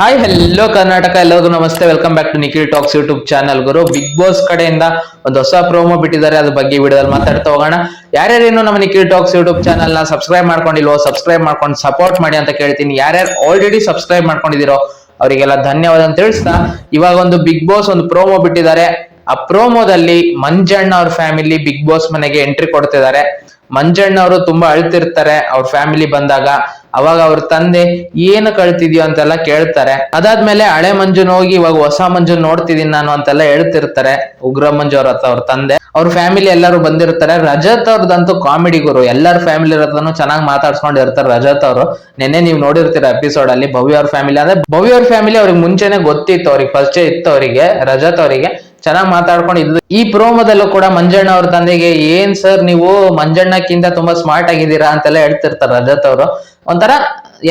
Hi hello Karnataka ಎಲ್ಲರಿಗೂ ನಮಸ್ತೆ. Welcome back to Nikhil talks YouTube channel Guru Bigg Boss ಕಡೆಯಿಂದ ಒಂದು ಹೊಸ ಪ್ರೋಮೋ ಬಿಟ್ಟಿದ್ದಾರೆ. ಅದ್ರ ಬಗ್ಗೆ ವಿಡಿಯೋದಲ್ಲಿ ಮಾತಾಡ್ತಾ ಹೋಗೋಣ. ಯಾರ್ಯಾರೇನು ನಮ್ಮ Nikhil talks YouTube channel subscribe ಮಾಡ್ಕೊಂಡಿಲ್ವೋ subscribe ಮಾಡ್ಕೊಂಡು ಸಪೋರ್ಟ್ ಮಾಡಿ ಅಂತ ಕೇಳ್ತೀನಿ. ಯಾರ್ಯಾರು ಆಲ್ರೆಡಿ ಸಬ್ಸ್ಕ್ರೈಬ್ ಮಾಡ್ಕೊಂಡಿದ್ದೀರೋ, ಅವರಿಗೆಲ್ಲ ಧನ್ಯವಾದ ಅಂತ ತಿಳಿಸ್ತಾ, ಇವಾಗ ಒಂದು ಬಿಗ್ ಬಾಸ್ ಒಂದು ಪ್ರೋಮೋ ಬಿಟ್ಟಿದ್ದಾರೆ. ಆ ಪ್ರೋಮೋದಲ್ಲಿ ಮಂಜಣ್ಣ ಅವ್ರ ಫ್ಯಾಮಿಲಿ ಬಿಗ್ ಬಾಸ್ ಮನೆಗೆ ಎಂಟ್ರಿ ಕೊಡ್ತಿದ್ದಾರೆ. ಮಂಜಣ್ಣ ಅವರು ತುಂಬಾ ಅಳ್ತಿರ್ತಾರೆ. ಅವ್ರ ಫ್ಯಾಮಿಲಿ ಬಂದಾಗ ಅವಾಗ ಅವ್ರ ತಂದೆ, ಏನು ಕಳ್ತಿದ್ಯೋ ಅಂತೆಲ್ಲ ಕೇಳ್ತಾರೆ. ಅದಾದ್ಮೇಲೆ ಹಳೆ ಮಂಜುನ್ ಹೋಗಿ ಇವಾಗ ಹೊಸ ಮಂಜುನ್ ನೋಡ್ತಿದೀನಿ ನಾನು ಅಂತೆಲ್ಲ ಹೇಳ್ತಿರ್ತಾರೆ ಉಗ್ರ ಮಂಜು ಅವ್ರ ಅವ್ರ ತಂದೆ. ಅವ್ರ ಫ್ಯಾಮಿಲಿ ಎಲ್ಲರೂ ಬಂದಿರ್ತಾರೆ. ರಜತ್ ಅವ್ರದಂತೂ ಕಾಮಿಡಿ ಗುರು. ಎಲ್ಲರ ಫ್ಯಾಮಿಲಿ ಹತ್ರನು ಚೆನ್ನಾಗಿ ಮಾತಾಡ್ಸ್ಕೊಂಡು ಇರ್ತಾರೆ ರಜತ್ ಅವರು. ನೆನ್ನೆ ನೀವು ನೋಡಿರ್ತೀರ ಎಪಿಸೋಡ್ ಅಲ್ಲಿ ಭವ್ಯ ಅವ್ರ ಫ್ಯಾಮಿಲಿ ಅಂದ್ರೆ ಭವ್ಯ ಅವ್ರ ಫ್ಯಾಮಿಲಿ ಅವ್ರಿಗೆ ಮುಂಚೆನೆ ಗೊತ್ತಿತ್ತು, ಅವ್ರಿಗೆ ಪರಿಚಯ ಇತ್ತು ಅವರಿಗೆ, ರಜತ್ ಅವರಿಗೆ. ಚೆನ್ನಾಗಿ ಮಾತಾಡ್ಕೊಂಡು ಇದ್ದು ಈ ಪ್ರೋಮೋದಲ್ಲೂ ಕೂಡ ಮಂಜಣ್ಣ ಅವ್ರ ತಂದೆಗೆ, ಏನ್ ಸರ್ ನೀವು ಮಂಜಣ್ಣಕ್ಕಿಂತ ತುಂಬಾ ಸ್ಮಾರ್ಟ್ ಆಗಿದ್ದೀರಾ? ಅಂತೆಲ್ಲ ಹೇಳ್ತಿರ್ತಾರೆ ರಜತ್ ಅವರು. ಒಂಥರ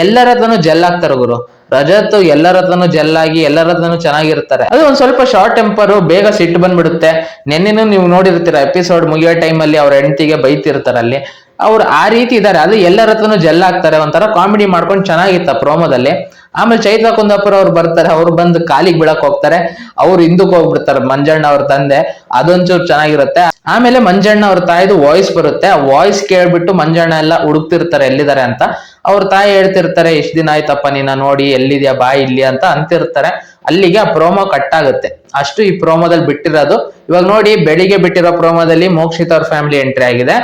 ಎಲ್ಲರ ಹತ್ರನು ಜೆಲ್ ಆಗ್ತಾರೆ ಗುರು. ರಜತ್ ಎಲ್ಲರ ಹತ್ರನು ಜೆಲ್ ಆಗಿ ಎಲ್ಲರ ಹತ್ರನು ಚೆನ್ನಾಗಿರ್ತಾರೆ. ಅದು ಒಂದ್ ಸ್ವಲ್ಪ ಶಾರ್ಟ್ ಟೆಂಪರ್ ಬೇಗ ಸಿಟ್ಟು ಬಂದ್ಬಿಡುತ್ತೆ. ನಿನ್ನೆನು ನೀವು ನೋಡಿರ್ತೀರ ಎಪಿಸೋಡ್ ಮುಗಿಯೋ ಟೈಮಲ್ಲಿ ಅವ್ರ ಹೆಂಡತಿಗೆ ಬೈತಿರ್ತಾರೆ ಅಲ್ಲಿ. ಅವ್ರು ಆ ರೀತಿ ಇದಾರೆ ಅದು ಎಲ್ಲರ ಹತ್ರನು ಜೆಲ್ ಆಗ್ತಾರೆ. ಒಂಥರ ಕಾಮಿಡಿ ಮಾಡ್ಕೊಂಡು ಚೆನ್ನಾಗಿತ್ತ ಪ್ರೋಮೋದಲ್ಲಿ. ಆಮೇಲೆ ಚೈತ್ರ ಕುಂದಾಪುರ ಅವ್ರು ಬರ್ತಾರೆ, ಅವ್ರು ಬಂದು ಕಾಲಿಗೆ ಬಿಡಕ್ ಹೋಗ್ತಾರೆ. ಅವ್ರು ಹಿಂದಕ್ಕೆ ಹೋಗ್ಬಿಡ್ತಾರೆ, ಮಂಜಣ್ಣ ಅವ್ರ ತಂದೆ. ಅದೊಂಚೂರು ಚೆನ್ನಾಗಿರುತ್ತೆ. ಆಮೇಲೆ ಮಂಜಣ್ಣ ಅವ್ರ ತಾಯಿದು ವಾಯ್ಸ್ ಬರುತ್ತೆ. ಆ ವಾಯ್ಸ್ ಕೇಳ್ಬಿಟ್ಟು ಮಂಜಣ್ಣ ಎಲ್ಲ ಹುಡುಕ್ತಿರ್ತಾರೆ, ಎಲ್ಲಿದ್ದಾರೆ ಅಂತ. ಅವ್ರ ತಾಯಿ ಹೇಳ್ತಿರ್ತಾರೆ ಎಷ್ಟ್ ದಿನ ಆಯ್ತಪ್ಪ ನೀನ ನೋಡಿ, ಎಲ್ಲಿದ್ಯಾ, ಬಾ ಇಲ್ಲಿ ಅಂತ ಅಂತಿರ್ತಾರೆ. ಅಲ್ಲಿಗೆ ಆ ಪ್ರೋಮೋ ಕಟ್ ಆಗುತ್ತೆ. ಅಷ್ಟು ಈ ಪ್ರೋಮೋದಲ್ಲಿ ಬಿಟ್ಟಿರೋದು. ಇವಾಗ ನೋಡಿ, ಬೆಳಿಗ್ಗೆ ಬಿಟ್ಟಿರೋ ಪ್ರೋಮೋದಲ್ಲಿ ಮೋಕ್ಷಿತ್ ಅವ್ರ ಫ್ಯಾಮಿಲಿ ಎಂಟ್ರಿ ಆಗಿದೆ.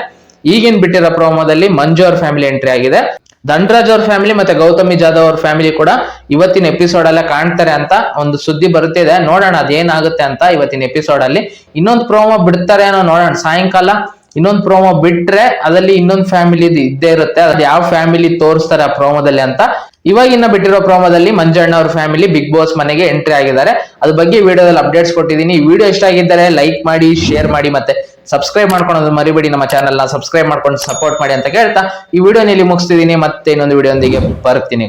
ಈಗಿನ ಬಿಟ್ಟಿರೋ ಪ್ರೋಮೋದಲ್ಲಿ ಮಂಜು ಅವ್ರ ಫ್ಯಾಮಿಲಿ ಎಂಟ್ರಿ ಆಗಿದೆ. ಧನ್ರಾಜ್ ಅವ್ರ ಫ್ಯಾಮಿಲಿ ಮತ್ತೆ ಗೌತಮಿ ಜಾಧವ್ ಅವ್ರ ಫ್ಯಾಮಿಲಿ ಕೂಡ ಇವತ್ತಿನ ಎಪಿಸೋಡ್ ಅಲ್ಲೇ ಕಾಣ್ತಾರೆ ಅಂತ ಒಂದು ಸುದ್ದಿ ಬರುತ್ತಿದೆ ನೋಡೋಣ ಅದೇನಾಗುತ್ತೆ ಅಂತ ಇವತ್ತಿನ ಎಪಿಸೋಡ್ ಅಲ್ಲಿ. ಇನ್ನೊಂದು ಪ್ರೋಮೋ ಬಿಡ್ತಾರೆ ಅನ್ನೋ ನೋಡೋಣ. ಸಾಯಂಕಾಲ ಇನ್ನೊಂದು ಪ್ರೋಮೋ ಬಿಟ್ರೆ ಅದಲ್ಲಿ ಇನ್ನೊಂದು ಫ್ಯಾಮಿಲಿ ಇದ್ದೇ ಇರುತ್ತೆ. ಅದ್ ಯಾವ ಫ್ಯಾಮಿಲಿ ತೋರಿಸ್ತಾರೆ ಆ ಪ್ರೋಮೋದಲ್ಲಿ ಅಂತ. ಇವಾಗಿನ್ನ ಬಿಟ್ಟಿರೋ ಪ್ರೋಮೋದಲ್ಲಿ ಮಂಜಣ್ಣ ಅವ್ರ ಫ್ಯಾಮಿಲಿ ಬಿಗ್ ಬಾಸ್ ಮನೆಗೆ ಎಂಟ್ರಿ ಆಗಿದ್ದಾರೆ. ಅದ್ರ ಬಗ್ಗೆ ವಿಡಿಯೋದಲ್ಲಿ ಅಪ್ಡೇಟ್ಸ್ ಕೊಟ್ಟಿದ್ದೀನಿ. ವಿಡಿಯೋ ಇಷ್ಟ ಆಗಿದ್ದರೆ ಲೈಕ್ ಮಾಡಿ ಶೇರ್ ಮಾಡಿ ಮತ್ತೆ ಸಬ್ಸ್ಕ್ರೈಬ್ ಮಾಡ್ಕೊಳೋದು ಮರಿಬೇಡಿ ನಮ್ಮ ಚಾನಲ್ನ. ಸಬ್ಸ್ಕ್ರೈಬ್ ಮಾಡ್ಕೊಂಡು ಸಪೋರ್ಟ್ ಮಾಡಿ ಅಂತ ಕೇಳ್ತಾ. ಈ ವಿಡಿಯೋನಲ್ಲಿ ಮುಗಿಸ್ತಿದ್ದೀನಿ. ಮತ್ತೆ ಇನ್ನೊಂದು ವಿಡಿಯೋದೊಂದಿಗೆ ಬರ್ತೀನಿ.